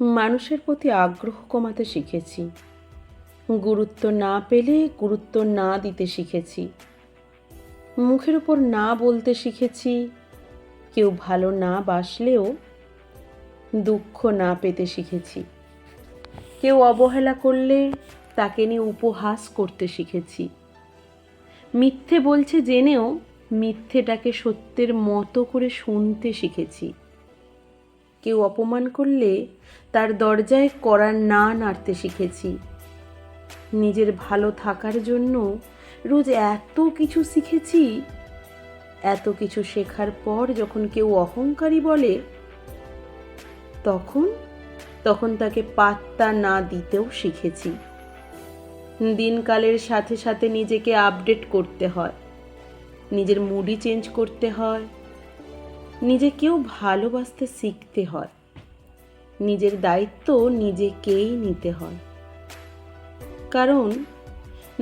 মানুষের প্রতি আগ্রহ কমাতে শিখেছি। গুরুত্ব না পেলে গুরুত্ব না দিতে শিখেছি। মুখের উপর না বলতে শিখেছি, কেউ ভালো না বাসলেও দুঃখ না পেতে শিখেছি। কেউ অবহেলা করলে তাকে নিয়ে উপহাস করতে শিখেছি। মিথ্যে বলছে জেনেও মিথ্যেটাকে সত্যের মতো করে শুনতে শিখেছি। কেউ অপমান করলে তার দরজায় করার না নাড়তে শিখেছি। নিজের ভালো থাকার জন্য রোজ এত কিছু শিখেছি। এত কিছু শেখার পর যখন কেউ অহংকারী বলে, তখন তখন তাকে পাত্তা না দিতেও শিখেছি। দিনকালের সাথে সাথে নিজেকে আপডেট করতে হয়। নিজের মুডি চেঞ্জ করতে হয়। নিজেকেও ভালোবাসতে শিখতে হয়। নিজের দায়িত্ব নিজেকেই নিতে হয়। কারণ,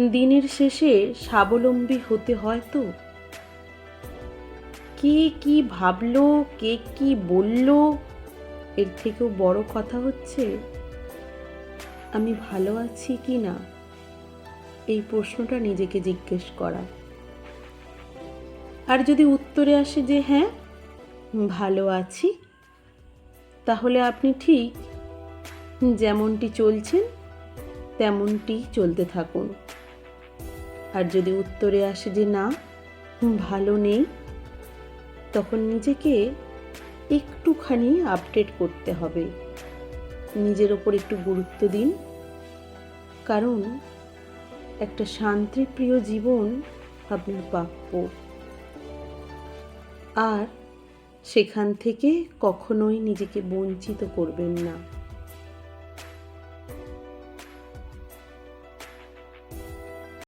দিনের শেষে স্বাবলম্বী হতে হয় তো। কে কি ভাবলো, কে কি বলল, এর থেকেও বড় কথা হচ্ছে, আমি ভালো আছি কি না? এই প্রশ্নটা নিজেকে জিজ্ঞেস করা। আর যদি উত্তরে আসে যে হ্যাঁ ভালো আছি। তাহলে আপনি ঠিক যেমনটি চলছেন, তেমনটি চলতে থাকুন। আর যদি উত্তরে আসে যে না, ভালো নেই, তখন নিজেকে একটুখানি আপডেট করতে হবে। নিজের ওপর একটু গুরুত্ব দিন। কারণ একটা শান্তিপ্রিয় জীবন আপনার প্রাপ্য। আর সেখান থেকে কখনোই নিজেকে বঞ্চিত করবেন না।